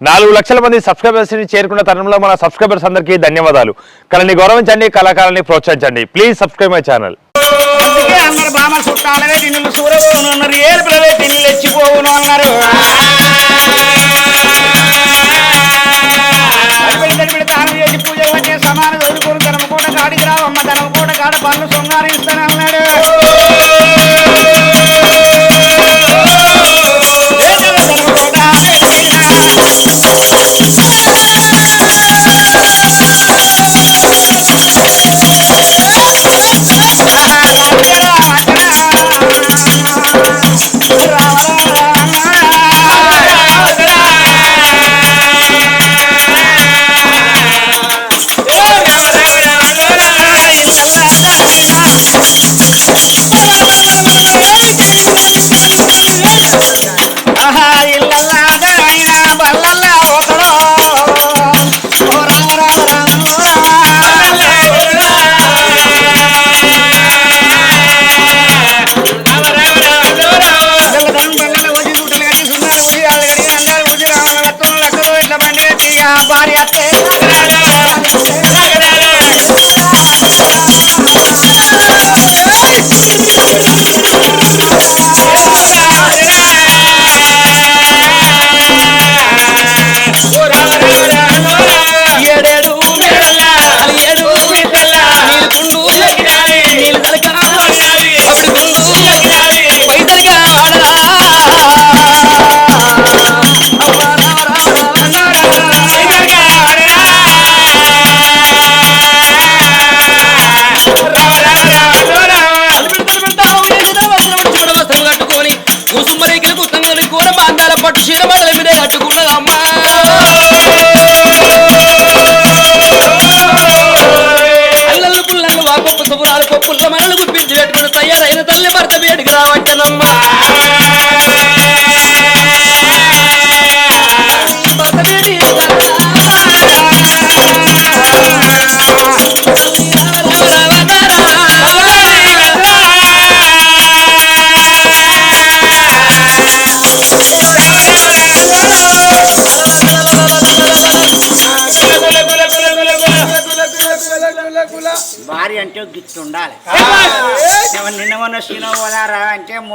నాలుగు లక్షల మంది సబ్స్క్రైబర్స్ని చేరుకున్న తరుణంలో మన సబ్స్క్రైబర్స్ అందరికీ ధన్యవాదాలు. కళని గౌరవించండి కళాకారాన్ని ప్రోత్సహించండి. ప్లీజ్ సబ్స్క్రైబ్ మై ఛానల్ అందుకే అందరు బామ చుట్టాలవే తిన్నులు సూరబోను అన్నారు ఏర్పులవే తిన్నులు ఎచ్చిపోవును అన్నారు. తడిపెడి చేసి పూజలు వచ్చే సమాన చదువుకుని తనము కూడా కాడికి రావమ్మ తనము కూడా కాడ పనులు సొంగారిస్తాను ఇస్తానన్నాడు Yes.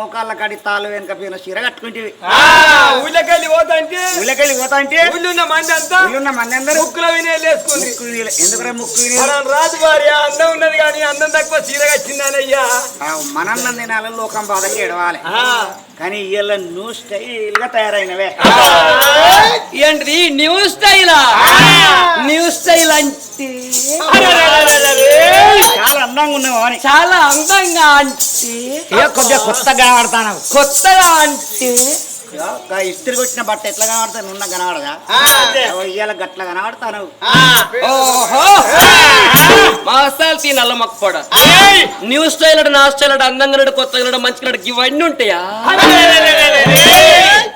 మోకాళ్ళ కడి తాళ్ళు వెనక పోయిన చీర కట్టుకుంటే ఊళ్ళకెళ్ళి పోతాంటే ఊళ్ళకెళ్ళి పోతా అంటే ఊళ్ళున్న మంది అంతా ఊళ్ళున్న మంది అందరూ ముక్కుల వీలే- ఎందుకురా ముక్కు? మనం రాజు భార్య అందం ఉన్నది కానీ అందం తక్కువ చీర కచ్చిందనయ్యా మనన్న దినాల లోకం బాధకి ఎడవాలి కానీ ఇవాళ నువ్వు స్టైల్గా తయారైనవే. ఏంటిది? న్యూ స్టైలా న్యూ స్టైల్ అంటే చాలా అందంగా ఉన్నావు అని చాలా అందంగా అంటే ఏ కొద్దిగా కొత్తగా ఆడతాను కొత్తగా అంటే ఇస్త్రీ కొట్టిన బట్ట ఎట్లా కనబడతాను? నున్న కనబడదా? ఇవాళ గట్ల కనబడతాను ఓహో. మాసాలు తీ నల్ల మక్కపడ. న్యూ స్టైల్ అడు నా స్టైల్ అడు అందంగా నాడు కొత్తగా నాడు మంచిగా నాడు ఇవన్నీ ఉంటాయా?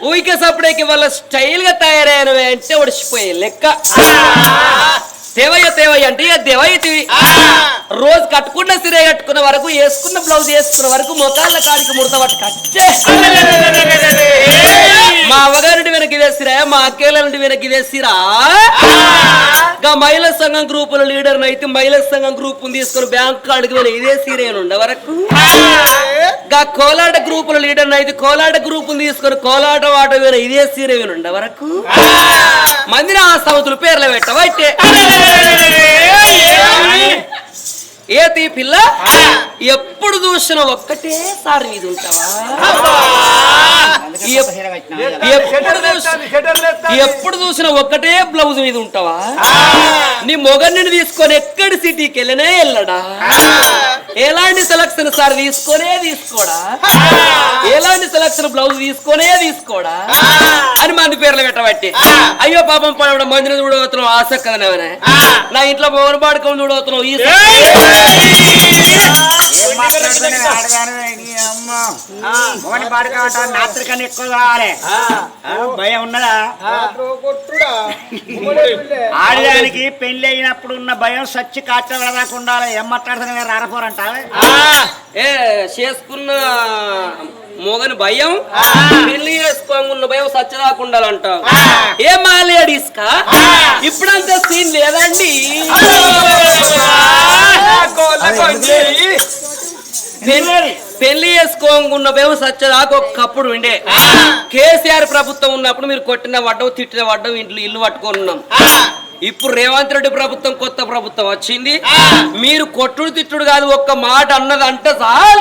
ఊరికే సప్పుడేకి వాళ్ళ స్టైల్గా తయారైనవి అంటే ఒడిచిపోయే లెక్క. దేవయ్య దేవయ్య అంటే ఇక దేవయ్యతివి. రోజు కట్టుకున్న సిరే కట్టుకున్న వరకు వేసుకున్న బ్లౌజ్ వేసుకున్న వరకు మొకాళ్ళ కాడికి ముడత పట్టు కట్టే మా అవ్వగారి వెనక్కి వేసిరా మా అక్కేళ్ళ నుండి వెనక్కి వేసిరా ఇంకా మహిళా సంఘం గ్రూపుల లీడర్ అయితే మహిళా సంఘం గ్రూప్ తీసుకొని బ్యాంక్ కాడికి వెళ్ళి ఇదే సీరియల్ వరకు ఇంకా కోలాట గ్రూపుల లీడర్ అయితే కోలాట గ్రూప్ తీసుకొని కోలాట వాట వేరే ఇదే సీరియల్ ఉండ వరకు మందిన ఆ సౌతులు పేర్లు పెట్టవైతే ఏ తీ పిల్ల? ఎప్పుడు చూసిన ఒక్కటే సారి మీద ఉంటావా? ఎప్- ఎప్పుడు చూసిన ఎప్పుడు చూసినా ఒక్కటే బ్లౌజ్ మీద ఉంటావా? నీ మొగన్ని తీసుకొని ఎక్కడి సిటీకి వెళ్ళనే వెళ్ళడా? ఎలాంటి సెలక్షన్ సార్ తీసుకొనే తీసుకోడా? ఎలాంటి సెలక్షన్ బ్లౌజ్ తీసుకొనే తీసుకోడా? అని మంది పేర్లు పెట్టబట్టి. అయ్యో పాపం పడవడం మందిని చూడవతున్నావు ఆసక్కదనవనే నా ఇంట్లో మొగను పాడుకొని చూడవతున్నావు ఈ ఎక్కువ కావాలి భయం ఉన్నదా ఆడదానికి పెళ్ళి అయినప్పుడు ఉన్న భయం సచ్చి కాచల దాకా ఉండాలి. ఏం మాట్లాడుతున్నా రారపోరంటావే ఏ చేసుకున్న మొగని భయం పెళ్ళి చేసుకోకుండా భయం సచ్చదాకుండాలంట ఏ మాలే ఇసుక? ఇప్పుడంత సీన్ లేదండి. పెళ్ళి- చేసుకోకుండా మేము సచ్చదాకా ఒక్కప్పుడు ఉండే. కేసీఆర్ ప్రభుత్వం ఉన్నప్పుడు మీరు కొట్టిన వడ్డం తిట్టిన వడ్డం ఇంట్లో ఇల్లు పట్టుకొని ఉన్నాం. ఇప్పుడు రేవంత్ రెడ్డి ప్రభుత్వం కొత్త ప్రభుత్వం వచ్చింది. మీరు కొట్టుడు తిట్టుడు కాదు ఒక్క మాట అన్నది అంటే సార్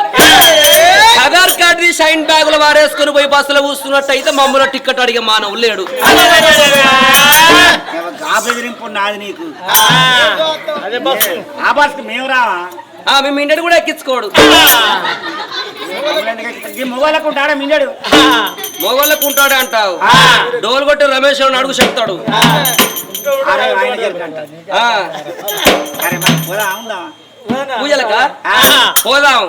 ఆధార్ కార్డు షైన్ బ్యాగులు వారేసుకొని పోయి బస్సులో కూస్తున్నట్టు అయితే మమ్మల్ని టికెట్ అడిగే మానవులు లేడు. నాది నీకు. మేము రావా? ఆ, మేము ఇండియన్ కూడా ఎక్కించుకోడు. మొగోళ్ళకు ఉంటాడా మింజడు మొగోళ్ళకు ఉంటాడు అంటావు. డోలు కొట్టి రమేష్ అడుగు చెప్తాడు. పూజలకా? పోదాం.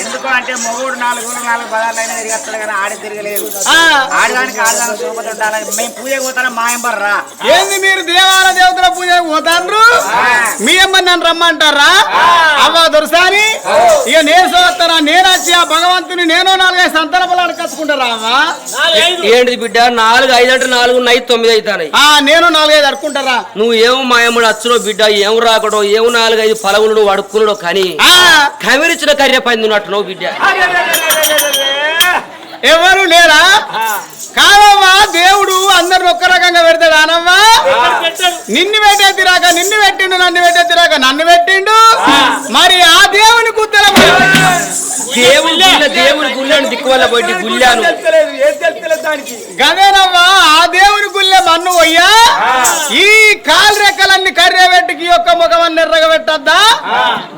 ఎందుకు అంటే మొగుడు నాలుగు నాలుగు పదార్లు అయినా తిరిగేస్తాడు కానీ ఆడి తిరగలేదు ఆడదానికి ఆడదానికి సోపతి ఉండాలి. మేము పూజ పోతారా మా ఎంబర్ రా. ఏంది మీరు దేవాల దేవతల పూజ పోతాండ్రు? మీ అమ్మ నన్ను రమ్మంటారా? అవ్వ దొరసాని. ఇక నేను చూస్తారా నేను వచ్చి ఆ భగవంతుని నేను నాలుగైదు బలాలు కట్టుకుంటారా అవ్వ. ఏంటిది బిడ్డ? నాలుగు ఐదు అంటే నాలుగు ఉన్నాయి తొమ్మిది అవుతాయి ఆ నేను నాలుగైదు అడుకుంటారా నువ్వు ఏమో మాయముడు అచ్చుడో బిడ్డ ఏం రాకడో ఏమో నాలుగు ఐదు పలవులు వడుక్కునుడో కానీ కమిరిచిన కర్య పైంది నువ్వు బిడ్డ. ఎవరు లేరా? కాదమ్మా దేవుడు అందరు ఒక్క రకంగా పెడతాడు అనమ్మా నిన్ను పెట్టే తిరాక నిన్ను పెట్టిండు నన్ను పెట్టే తిరాక నన్ను పెట్టిండు? మరి ఆ దేవుని కుత్తల దేవుని గుళ్ళ దేవుని గుళ్ళని దిక్కు వల్ల పోయి గుళ్ళాను. గదేనమ్మా ఆ దేవుని గుళ్ళె మన్ను పోయ్యా? ఈ కాలు రెక్కలన్నీ కర్రె యొక్క ముఖమని ఎర్రగ పెట్టద్దా?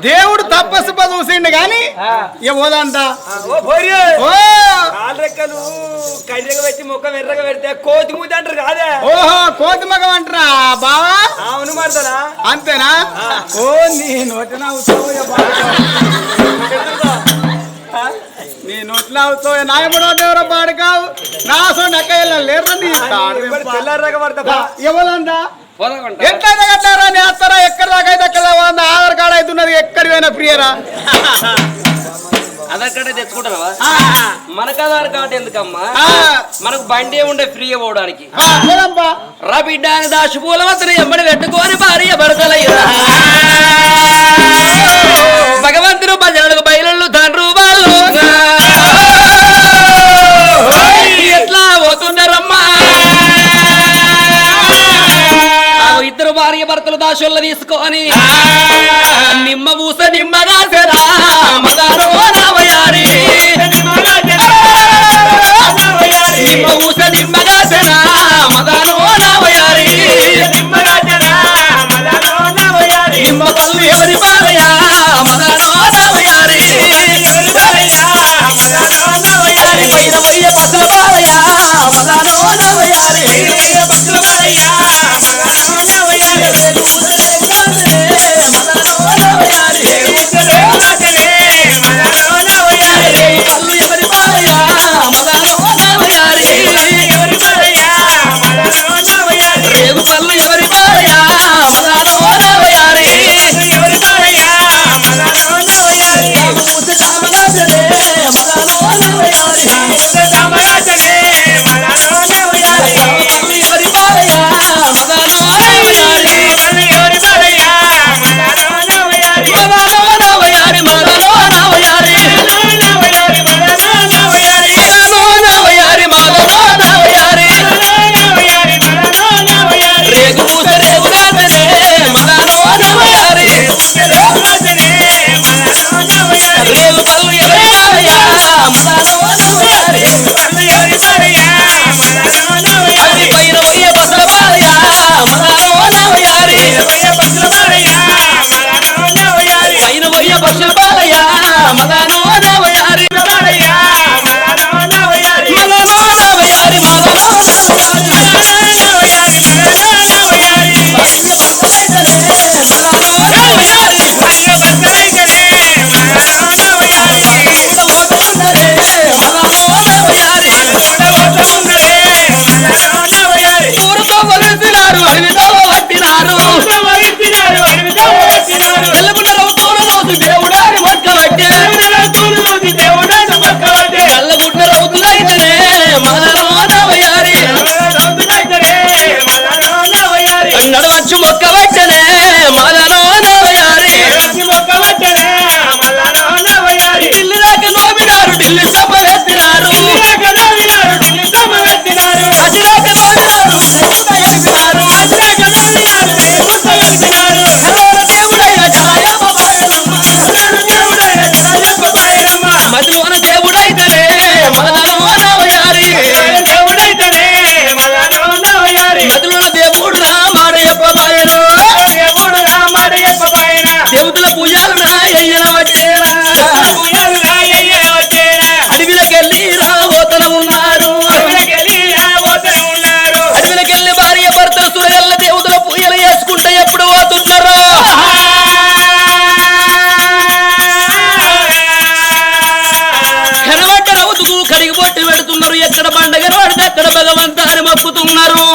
దేవుడు తపస్సు చూసిండు గాని ఓ కాళ్ళరెక్కలు కర్రెగా పెట్టి ముఖం ఎర్రగా పెడితే కోతి మూతి అంటారు కాదే? ఓహో కోతి అంటారా బావా? అవును మరదలా? అంతేనా? ఓ నీ నోటిన నీ నోట్ల అవుతావు నాయముడో దేవుడు పాడుకావు నా సో నక్క లేరు నీ ఎవరందా? కట్టారా? నేస్తారా ఎక్కడ దాకా అయితే అక్కడ. ఆధార్ కార్డు అవుతున్నది ఎక్కడి పోయినా ప్రియరా? ఆధార్ కార్డు తెచ్చుకుంటున్నావా? మనకు ఆధార్ కార్డు ఎందుకమ్మా. మనకు బండి ఉండే ఫ్రీ పోవడానికి. రా బిడ్డ అని దాచి పూల వద్దన ఎమ్మడి పెట్టుకొని భార్య భర్తలయ్యరా. భార్య భర్తలు దాసుల్లో తీసుకొని నిమ్మ పూస నిమ్మగా మొక్కుతున్నారు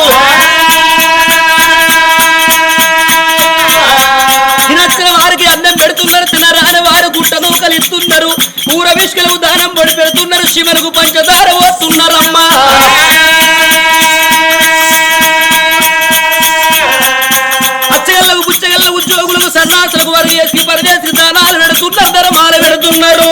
తినచ్చిన వారికి అన్నం పెడుతున్నారు తినరాని వారు గుట్ట నూకలు ఇస్తున్నారు. పూర విష్కలకు దానం పొడి పెడుతున్నారు శివలకు పంచదార వస్తున్నారు అచ్చగల్లకు పుచ్చగల్లకు ఉద్యోగులకు సన్నాసులకు వారు చేసి పరదేశి దానాలు పెడుతున్నారు ధర్మాలు పెడుతున్నారు.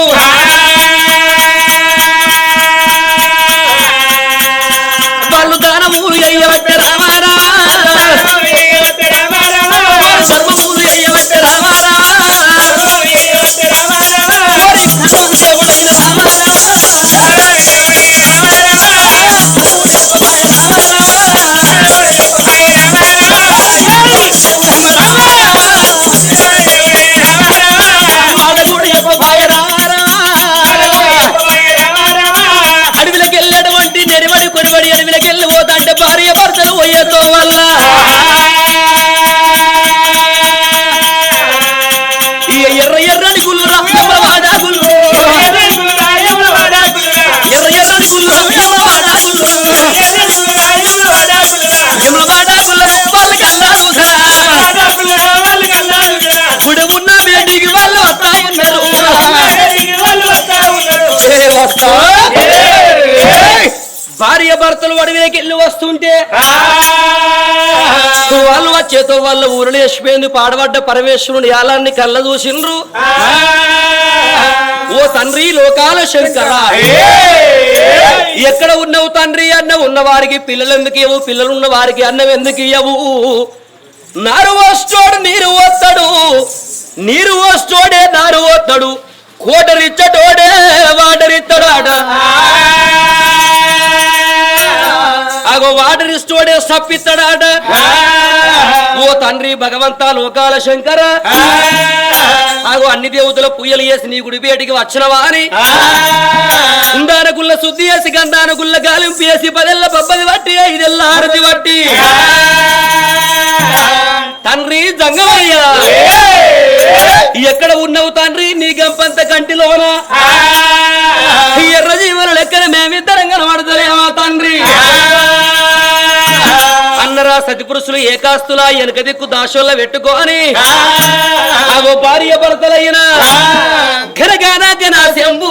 అడవిలోకి వెళ్ళి వస్తుంటే వాళ్ళు వచ్చేతో వాళ్ళ ఊరిలో యశ్వేందు పాడబడ్డ పరమేశ్వరుని యాలాన్ని కళ్ళ చూసిండ్రు. ఓ తండ్రి లోకాల శంకర. ఎక్కడ ఉన్నవు తండ్రి అన్న ఉన్న వారికి పిల్లలు ఎందుకు ఇవ్వవు పిల్లలు ఉన్న వారికి అన్నం ఎందుకు ఇవ్వవు? నారు వస్తోడు నీరు వస్తాడు నీరు వస్తోడే నారు వస్తాడు కోటరిచ్చటోడే వాటరిత్తడు ఆట అగో వాటర్ ఇస్తోడే సప్పిస్తాడాట. ఓ తండ్రి భగవంతా లోకాల శంకర. అగో అన్ని దేవతల పుయ్యలు వేసి నీ గుడి బయటికి వచ్చినవా అని. ఉందాన గుల్ల శుద్ధి వేసి గంధాన గుల్ల గాలింపు వేసి పదెల్ల బబ్బది పట్టి ఐదెల్ల హారతి పట్టి. తండ్రి జంగమయ్యా. ఎక్కడ ఉన్నావు తండ్రి? నీ గంపంత కంటిలోన. ఎర్ర జీవుల లెక్కన మేమిద్దరం సతిపురుషులు ఏకాస్తులా వెనకదిక్కు దాశోళ్ళ పెట్టుకో అని. భార్య భర్తలైన ఘనగానా గనా శంభు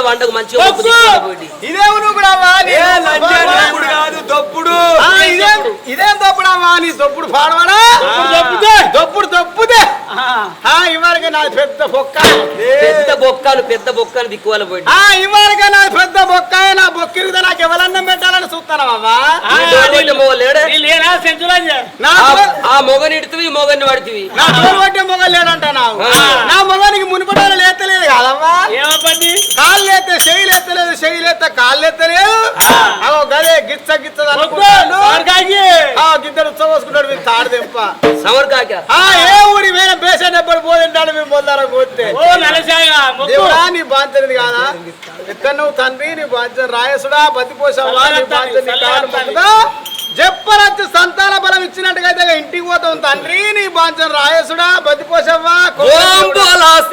వండుకొని వండకు మంచిగా ఇదేమో నువ్వు కూడా కాదు దప్పుడు. ఇదేం దప్పుడమ్మా నీ దప్పుడు పాడవాడా? దప్పుడు దప్పుదే ఇవరగా నా పెద్ద బొక్క. పెద్ద బొక్కలు పెద్ద బొక్కలు దిక్కువల పోయి. ఇవరగా నా పెద్ద బొక్క నా బొక్కిరిద నాకు ఎవరన్నం పెట్టాలని చూస్తానా బాబా. ఆ మొగని ఇడుతుంది మొగని పడుతుంది నా తోలు పట్టే మొగ లేడంటున్నావు నా మొగానికి మునిపడే లేతలేదు కాదమ్మా. ఏమప్పండి? కాళ్ళు లేతే చెయ్యి లేతలేదు చెయ్యి లేతే కాళ్ళు లేతలేదు గదే గిచ్చ గిచ్చ అనుకుంటాడు గిద్దరు ఉత్సవం తాడు మీరు తాడదెంప సమర్కాక ఏ ఊరి వేరే పేసేటప్పుడు పోతుంటాడు మేము పొందారా పోతే? దేవుడా నీ బాధ్యత కాదా? ఎక్కడ నువ్వు తండ్రి నీ బాధ్యత రాయసుడా బతిపోసావా నీ సంతాన బలం ఇచ్చినట్టుగా ఇంటికి పోతాం తండ్రి నీ బాంచం రాయసుడా బతిపోసవ్వా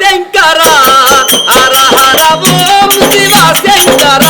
శంకర శంకర.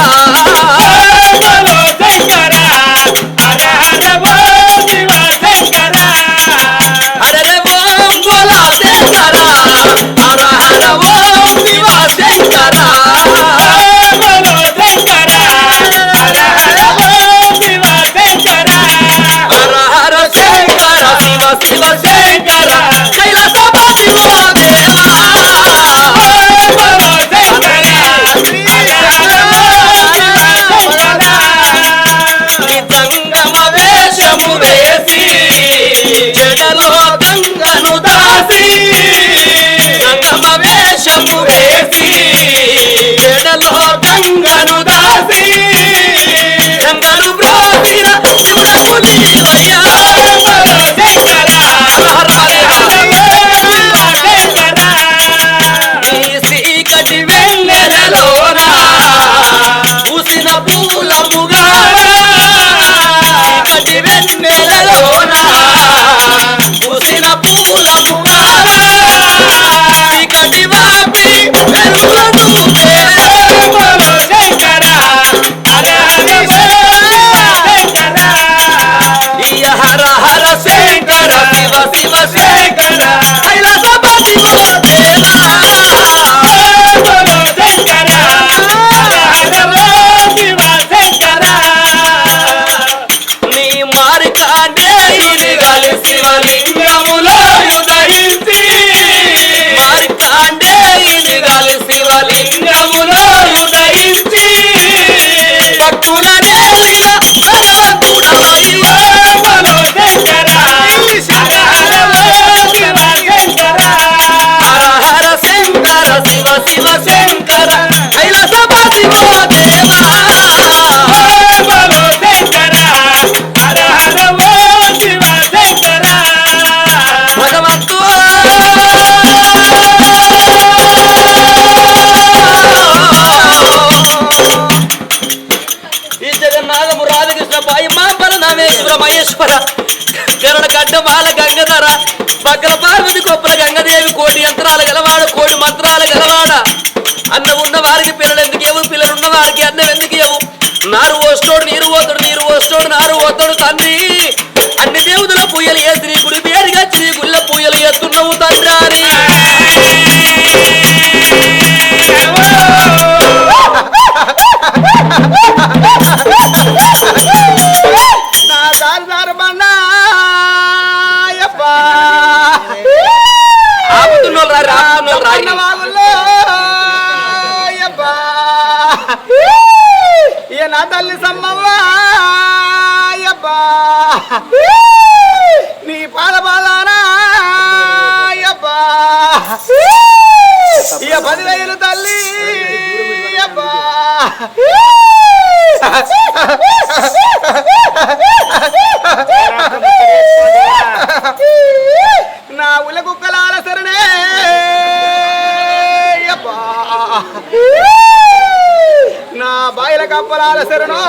కప్పలాల శరణో.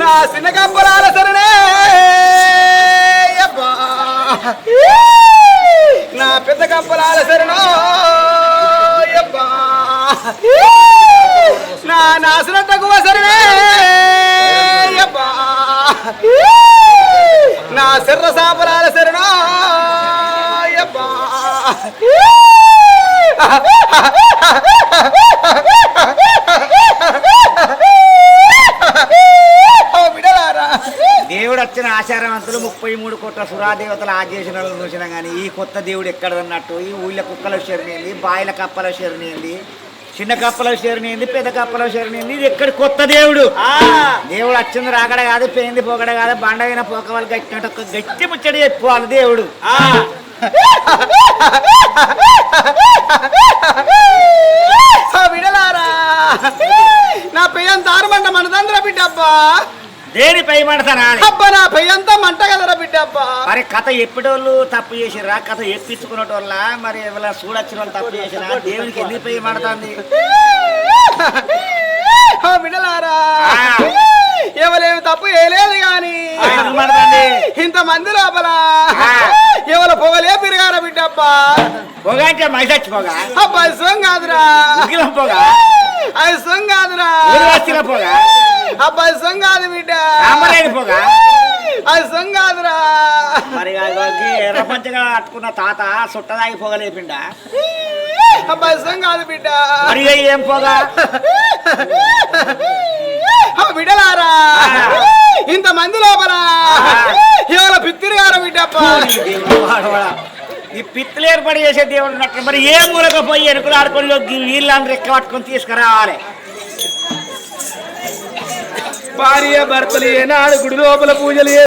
నా చిన్న కప్పలాల శరణే. నా పెద్ద కప్పలాల శరణో. నా నాశన తక్కువ శరణే. నా శర్ర సాపరాల శరణో. దేవుడు వచ్చిన ఆచారవంతులు ముప్పై మూడు కోట్ల సురాదేవతలు వాళ్ళని చూసినా కానీ ఈ కొత్త దేవుడు ఎక్కడదన్నట్టు? ఈ ఊళ్ళ కుక్కల శరణింది బాయిల కప్పల శరణింది చిన్న కప్పల శరణింది పెద్ద కప్పల శరణింది ఇది ఎక్కడి కొత్త దేవుడు? దేవుడు వచ్చింది రాకడ కాదు పోయింది పోకడ కాదు బండైన పోక వాళ్ళు గట్టినట్టు ఒక గట్టి ముచ్చడి చెప్పుకోవాలి దేవుడు. ఓ బిడ్డలారా నా పెయ్యం దారుమంట మనదంద్ర బిడ్డబ్బా. దేనిపై మడతానాలి అబ్బా నా పెయ్యంతా మంట కదరా బిడ్డబ్బా. మరి కథ ఎప్పిటోళ్ళు తప్పు చేసిరా కథ ఎప్పించుకునేటోళ్ళ మరి ఎవరైనా చూడొచ్చిన వాళ్ళు తప్పు చేసిరా దేవునికి ఎందుకు పోయి మడతాంది? ఆ. ఎవరేమి తప్పు వేయలేదు మడతాంది? ఇంత మంది లోపల. ఆ. బిడ్డబ్బా పొగ అంటే మైసచ్చి పొగ. అబ్బా ఇష్టం కాదురా. ఉగిలం పొగ. అది ఇష్టం కాదురా. ఊరవచ్చిన పొగ. అబ్బా ఇష్టం కాదు బిడ్డ. రామరేని పొగ. అది ఇష్టం కాదురా. మరి ఎర్రపంచగా అట్టుకున్న తాత సుట్టదాగి పొగ లేపిండా? అబ్బా ఇష్టం కాదు బిడ్డ. మరి ఏం పొగ? ఆ బిడ్డలారా. ఇంత మంది లోపల. ఎవరు పిత్తిరిగారా బిడ్డప్ప. దేవుడు వాడవాడా. ఈ పిత్తులు ఏర్పాటు చేసే దేవుడు ఉన్నట్టు మరి ఏ మూలక పోయి ఎనుకలు ఆడుకొని వీళ్ళందరూ ఎక్క పట్టుకొని తీసుకురావాలి భార్య భర్తలు ఏనాడు గుడి లోపల పూజలు